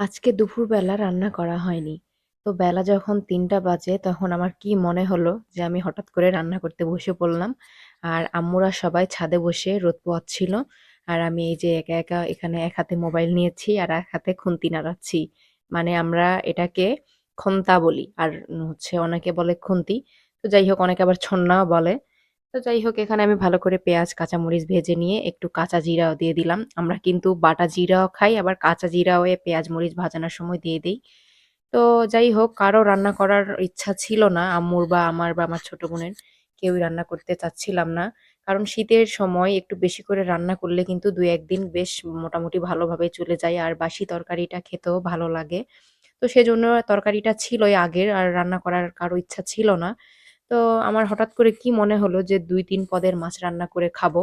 আজকে দুপুরবেলা রান্না করা হয়নি। তো বেলা যখন তিনটা বাজে তখন আমার কি মনে হলো যে আমি হঠাৎ করে রান্না করতে বসে পড়লাম। আর আম্মুরা সবাই ছাদে বসে রোদ পোহাচ্ছিল। আর আমি এই যে একা, একা এখানে এক হাতে মোবাইল নিয়েছি আর এক হাতে খুন্তি নাড়াচ্ছি। মানে আমরা এটাকে খন্তা বলি। আর হচ্ছে অনেকে বলে খুন্তি। তো যাই হোক অনেকে আবার ছন্নাও বলে। তো যাই হোক এখানে আমি ভালো করে পেঁয়াজ, কাঁচামরিচ ভেজে নিয়ে একটু কাঁচা জিরাও দিয়ে দিলাম। আমরা কিন্তু বাটা জিরাও খাই আবার কাঁচা জিরাও এ পেঁয়াজ মরিচ ভাজানোর সময় দিয়ে দিই তো যাই হোক কারও রান্না করার ইচ্ছা ছিল না আম্মুর বা আমার বা আমার ছোট বোনের কেউই রান্না করতে চাচ্ছিলাম না। কারণ শীতের সময় একটু বেশি করে রান্না করলে কিন্তু দু একদিন বেশ মোটামুটি ভালোভাবে চলে যায় আর বাসি তরকারিটা খেতেও ভালো লাগে। তো সেজন্য তরকারিটা ছিলই আগের আর রান্না করার কারও ইচ্ছা ছিল না। তো আমার হঠাৎ করে কি মনে হলো যে ২-৩ পদের মাছ রান্না করে খাব।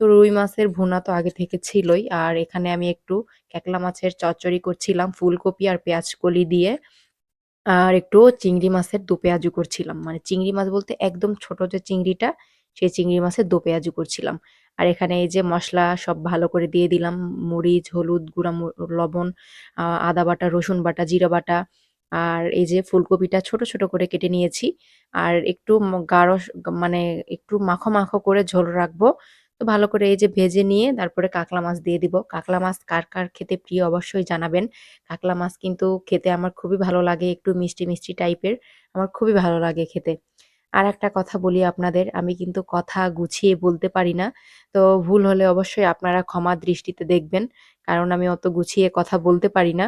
তো রুই মাছের ভুনা তো আগে থেকে ছিলই। আর এখানে আমি একটু ক্যাকলা মাছের চচ্চড়ি করছিলাম ফুলকপি আর পেঁয়াজ কলি দিয়ে। আর একটু চিংড়ি মাছের দো পেঁয়াজু করছিলাম। মানে চিংড়ি মাছ বলতে একদম ছোট যে চিংড়িটা, সেই চিংড়ি মাছের দো পেঁয়াজু করছিলাম। আর এখানে এই যে মশলা সব ভালো করে দিয়ে দিলাম। মরিচ, হলুদ, গুঁড়া লবণ, আদা বাটা, রসুন বাটা, জিরা বাটা আর এই যে ফুলকপিটা ছোট, ছোট করে কেটে নিয়েছি। আর একটু গাঢ় মানে একটু মাখো, মাখো করে ঝোল রাখব। তো ভালো করে এই যে ভেজে নিয়ে তারপরে কাঁকড়া মাছ দিয়ে দিব। কাঁকড়া মাছ কার, কার খেতে প্রিয় অবশ্যই জানাবেন। কাঁকড়া মাছ কিন্তু খেতে আমার খুবই ভালো লাগে একটু মিষ্টি, মিষ্টি টাইপের। আমার খুবই ভালো লাগে খেতে। আর একটা কথা বলি আপনাদের, আমি কিন্তু কথা গুছিয়ে বলতে পারি না। তো ভুল হলে অবশ্যই আপনারা ক্ষমা দৃষ্টিতে দেখবেন। কারণ আমি অত গুছিয়ে কথা বলতে পারি না।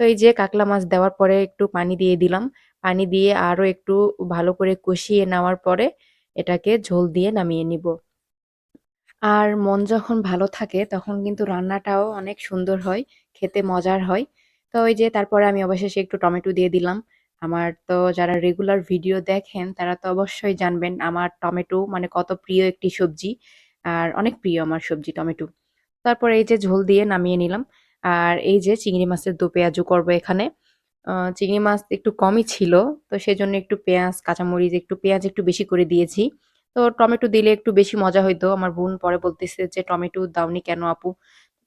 তো এই যে কাকলা মাছ দেওয়ার পরে একটু পানি দিয়ে দিলাম। পানি দিয়ে আরও একটু ভালো করে কষিয়ে নেওয়ার পরে এটাকে ঝোল দিয়ে নামিয়ে নিব। আর মন যখন ভালো থাকে তখন কিন্তু রান্নাটাও অনেক সুন্দর হয়, খেতে মজার হয়। তো ওই যে তারপরে আমি অবশেষে একটু টমেটো দিয়ে দিলাম। আমার তো যারা রেগুলার ভিডিও দেখেন তারা তো অবশ্যই জানবেন আমার টমেটো মানে কত প্রিয় একটি সবজি। আর অনেক প্রিয় আমার সবজি টমেটো। তারপরে এই যে ঝোল দিয়ে নামিয়ে নিলাম। আর এই যে চিংড়ি মাছের দু পেঁয়াজু করব এখানে। চিংড়ি মাছ একটু কমই ছিল। তো সেজন্য একটু পেঁয়াজ, কাঁচামরিচ একটু পেঁয়াজ একটু বেশি করে দিয়েছি। তো টমেটো দিলে একটু বেশি মজা হইতো। আমার বোন পরে বলতেছে যে, "টমেটো দাওনি কেন আপু?"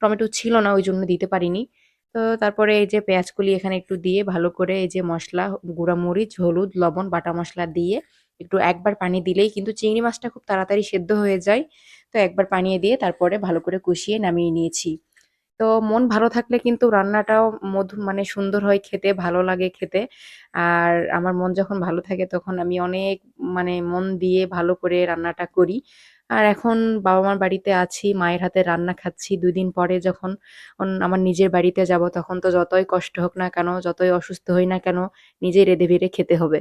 টমেটো ছিল না ওই জন্য দিতে পারিনি। তো তারপরে এই যে পেঁয়াজগুলি এখানে একটু দিয়ে ভালো করে এই যে মশলা গুঁড়া মরিচ, হলুদ, লবণ, বাটা মশলা দিয়ে একটু একবার পানি দিলেই কিন্তু চিংড়ি মাছটা খুব তাড়াতাড়ি সেদ্ধ হয়ে যায়। তো একবার পানি দিয়ে তারপরে ভালো করে কষিয়ে নামিয়ে নিয়েছি। তো মন ভালো থাকলে কিন্তু রান্নাটাও মধু মানে সুন্দর হয় খেতে, ভালো লাগে খেতে। আর আমার মন যখন ভালো থাকে তখন আমি অনেক মানে মন দিয়ে ভালো করে রান্নাটা করি। আর এখন বাবা-মার বাড়িতে আছি, মায়ের হাতে রান্না খাচ্ছি। ২ দিন পরে যখন আমার নিজের বাড়িতে যাব তখন তো যতই কষ্ট হোক না কেন, যতই অসুস্থ হই না কেন, নিজেই রেঁধে খেতে হবে।